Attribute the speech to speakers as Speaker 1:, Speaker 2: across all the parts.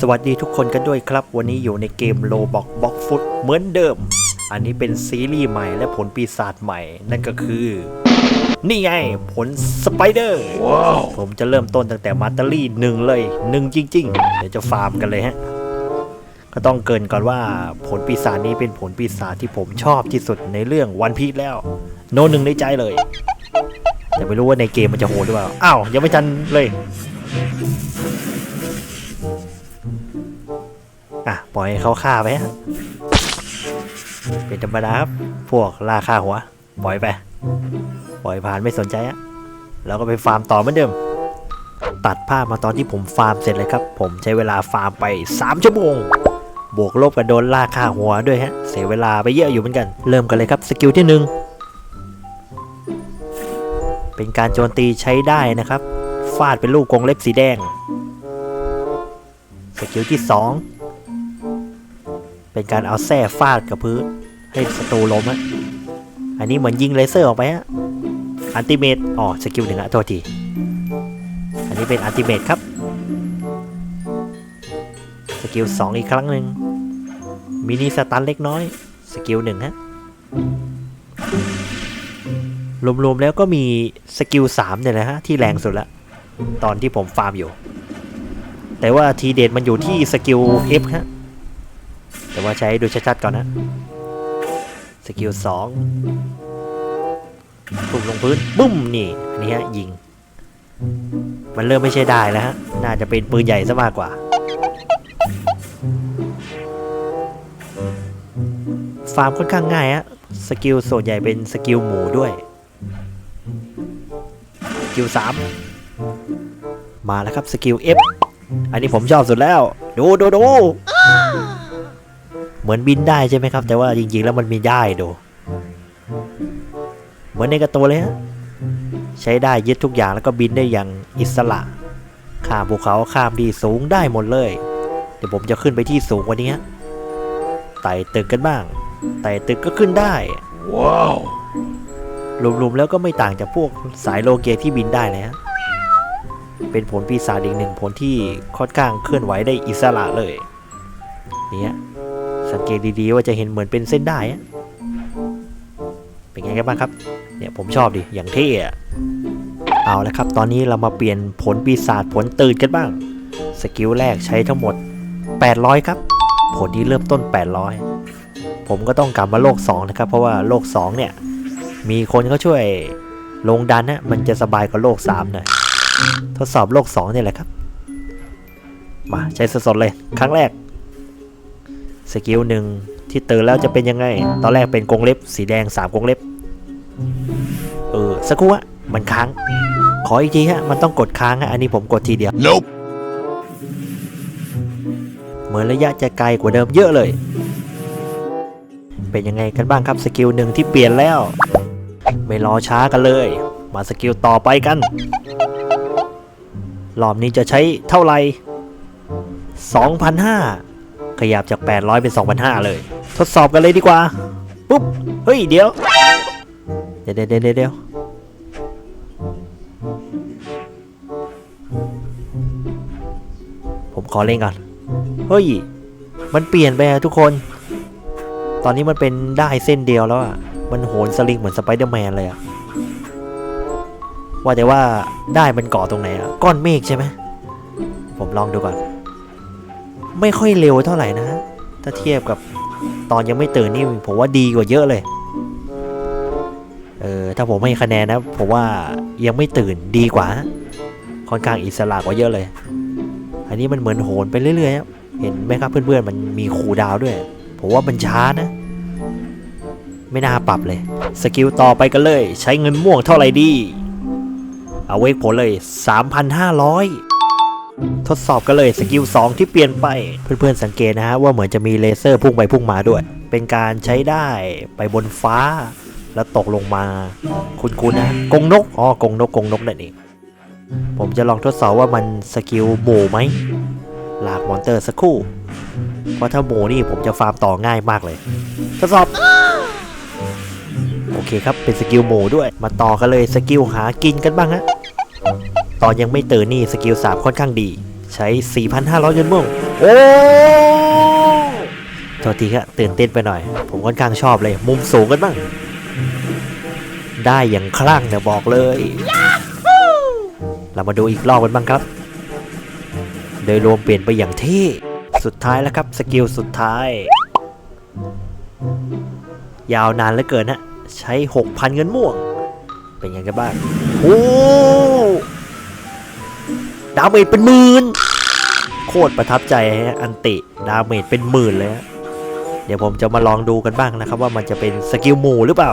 Speaker 1: สวัสดีทุกคนกันด้วยครับ วันนี้อยู่ในเกมโลบอกบ็อกฟุตเหมือนเดิม อันนี้เป็นซีรีส์ใหม่และผลปีศาจใหม่ นั่นก็คือ นี่ไง ผลสไปเดอร์ ผมจะเริ่มต้นตั้งแต่มาตารี่หนึ่งเลยหนึ่งจริง ๆ เดี๋ยวจะฟาร์มกันเลยฮะ ก็ต้องเกรินก่อนว่าผลปีศาจนี้เป็นผลปีศาจที่ผมชอบที่สุดในเรื่องวันพี e แล้ว โนหนึ่งในใจเลย แต่ไม่รู้ว่าในเกมมันจะโหดหรือเปล่า อ้าวยังไม่ทันเลย อะ ปล่อยให้เขาฆ่าไปฮะเป็นธรรมดาครับ พวกล่าฆ่าหัว ปล่อยไป ปล่อยผ่านไม่สนใจอะแล้วก็ไปฟาร์มต่อเหมือนเดิม ตัดภาพมาตอนที่ผมฟาร์มเสร็จเลยครับ ผมใช้เวลาฟาร์มไป 3 ชั่วโมง บวกลบกับโดนล่าฆ่าหัวด้วยฮะ เสียเวลาไปเยอะอยู่เหมือนกัน เริ่มกันเลยครับ สกิลที่หนึ่งเป็นการโจมตีใช้ได้นะครับ ฟาดเป็นลูกกรงเล็บสีแดง สกิลที่ 2 เป็นการเอาแส้ฟาดกับพื้นให้ศัตรูล้มอะอันนี้เหมือนยิงเลเซอร์ออกไปฮะอันติเมตอ๋อสกิลหนึ่งอะโทษที อันนี้เป็นอันติเมตครับ สกิล2อีกครั้งหนึ่งมินิสตันเล็กน้อย สกิลหนึ่งฮะ รวมๆแล้วก็มีสกิล3เนี่ยแหละฮะ ที่แรงสุดละตอนที่ผมฟาร์มอยู่ แต่ว่าทีเด็ดมันอยู่ที่สกิล F ฮะ แต่ว่าใช้ดูชัดๆก่อนนะสกิล2ปุ่มลงพื้นบุ้มนี่อันนี้ฮะยิง มันเริ่มไม่ใช่ได้แล้วฮะน่าจะเป็นปืนใหญ่ซะมากกว่าฟาร์มค่อนข้างง่ายฮะสกิลส่วนใหญ่เป็นสกิลหมูด้วยสกิลสามมาแล้วครับสกิล F อันนี้ผมชอบสุดแล้ว ดูดูดู เหมือนบินได้ใช่ไหมครับ แต่ว่าจริงๆแล้วมันมีได้ดู เหมือนในกระตัวเลยฮะใช้ได้ยึดทุกอย่างแล้วก็บินได้อย่างอิสระข้ามภูเขาข้ามที่สูงได้หมดเลย เดี๋ยวผมจะขึ้นไปที่สูงกว่านี้ฮะไต่ตึกกันบ้างไต่ตึกก็ขึ้นได้
Speaker 2: ว้าว
Speaker 1: รวมๆแล้วก็ไม่ต่างจากพวกสายโลเกที่บินได้เลยฮะเป็นผลปีศาจอีกหนึ่งผลที่ค่อนข้างเคลื่อนไหวได้อิสระเลย เนี่ย สังเกตดีๆว่าจะเห็นเหมือนเป็นเส้นได้เป็นไงกันบ้างครับ เนี่ยผมชอบดิ อย่างเท่อะเอาละครับ ตอนนี้เรามาเปลี่ยนผลปีศาจผลตื่นกันบ้าง สกิลแรกใช้ทั้งหมด 800 ครับ ผลที่เริ่มต้น 800 ผมก็ต้องกลับมาโลก 2 นะครับ เพราะว่าโลก 2 เนี่ย มีคนเขาช่วยลงดันนะมันจะสบายกว่าโลก3หน่อยทดสอบโลก 2 เนี่ยแหละครับ มาใช้สดๆเลย ครั้งแรก สกิลหนึ่งที่ตื่นแล้วจะเป็นยังไง ตอนแรกเป็นกรงเล็บ สีแดง3กรงเล็บ เออสักครู่อะมันค้าง ขออีกทีฮะ มันต้องกดค้างฮะ อันนี้ผมกดทีเดียว
Speaker 2: nope
Speaker 1: เหมือนระยะจะไกลกว่าเดิมเยอะเลย เป็นยังไงกันบ้างครับสกิลหนึ่งที่เปลี่ยนแล้ว ไม่รอช้ากันเลย มาสกิลต่อไปกัน รอบนี้จะใช้เท่าไหร่2,500 ขยับจาก 800 เป็น 2,500 เลย ทดสอบกันเลยดีกว่า ปุ๊บ เฮ้ย เดี๋ยว เดี๋ยวเดี๋ยวเดี๋ยวผมขอเล่นก่อน เฮ้ย มันเปลี่ยนไปทุกคน ตอนนี้มันเป็นได้เส้นเดียวแล้วอะ มันโหนสลิงเหมือนสไปเดอร์แมนเลยอะ ว่าแต่ว่าได้มันเกาะตรงไหนอะ ก้อนเมฆใช่ไหม ผมลองดูก่อน ไม่ค่อยเร็วเท่าไหร่นะ ถ้าเทียบกับตอนยังไม่ตื่นนี่ผมว่าดีกว่าเยอะเลย เออถ้าผมให้คะแนนนะผมว่ายังไม่ตื่นดีกว่า ค่อนข้างอิสระกว่าเยอะเลย อันนี้มันเหมือนโหนไปเรื่อยๆ เห็นไหมครับเพื่อนๆมันมีคูลดาวด้วย ผมว่ามันช้านะ ไม่น่าปรับเลย สกิลต่อไปกันเลย ใช้เงินม่วงเท่าไหร่ดี เอาเวกผลเลย 3,500 ทดสอบกันเลยสกิล2 ที่เปลี่ยนไป เพื่อนๆสังเกตนะฮะว่าเหมือนจะมีเลเซอร์พุ่งไปพุ่งมาด้วย เป็นการใช้ได้ไปบนฟ้า แล้วตกลงมา คุณๆนะกงนกอ๋อกงนกกงนกนั่นเองผมจะลองทดสอบว่ามันสกิลหมูไหมลากมอนเตอร์สักครู่เพราะถ้าหมูนี่ผมจะฟาร์มต่อง่ายมากเลย ทดสอบโอเคครับเป็นสกิลหมูด้วย มาต่อกันเลยสกิลหากินกันบ้างฮะ ตอนยังไม่เตื่นนี่สกิล 3 ค่อนข้างดี ใช้ 4,500เงินม่วงโอ้ทษทีครับตื่นเต้นไปหน่อย ผมค่อนข้างชอบเลย มุมสูงกันบ้าง ได้อย่างคลั่งเนี่ยบอกเลย เรามาดูอีกรอบกันบ้างครับ โดยรวมเปลี่ยนไปอย่างเท่สุดท้ายแล้วครับ สกิลสุดท้าย ยาวนานเหลือเกินฮะใช้ 6,000 เงินม่วง เป็นยังไงกันบ้างโอ้าเมจเป็นหมื่นโคตรประทับใจฮะอันติดาเมจเป็นหมื่นเลยฮะเดี๋ยวผมจะมาลองดูกันบ้างนะครับ ว่ามันจะเป็นสกิลหมู่หรือเปล่า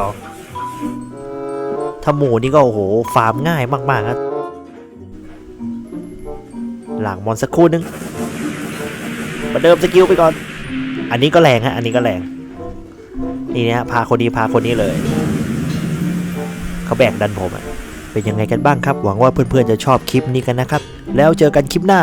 Speaker 1: ถ้าหมู่นี่ก็โอ้โหฟาร์มง่ายมากๆครับหลังมอนสักครู่นึงมาเดิมสกิลไปก่อน อันนี้ก็แรงฮะ อันนี้ก็แรง นี่นะฮะพาคนนี้พาคนนี้เลย เขาแบกดันผมอะ เป็นยังไงกันบ้างครับ หวังว่าเพื่อนๆจะชอบคลิปนี้กันนะครับ แล้วเจอกันคลิปหน้า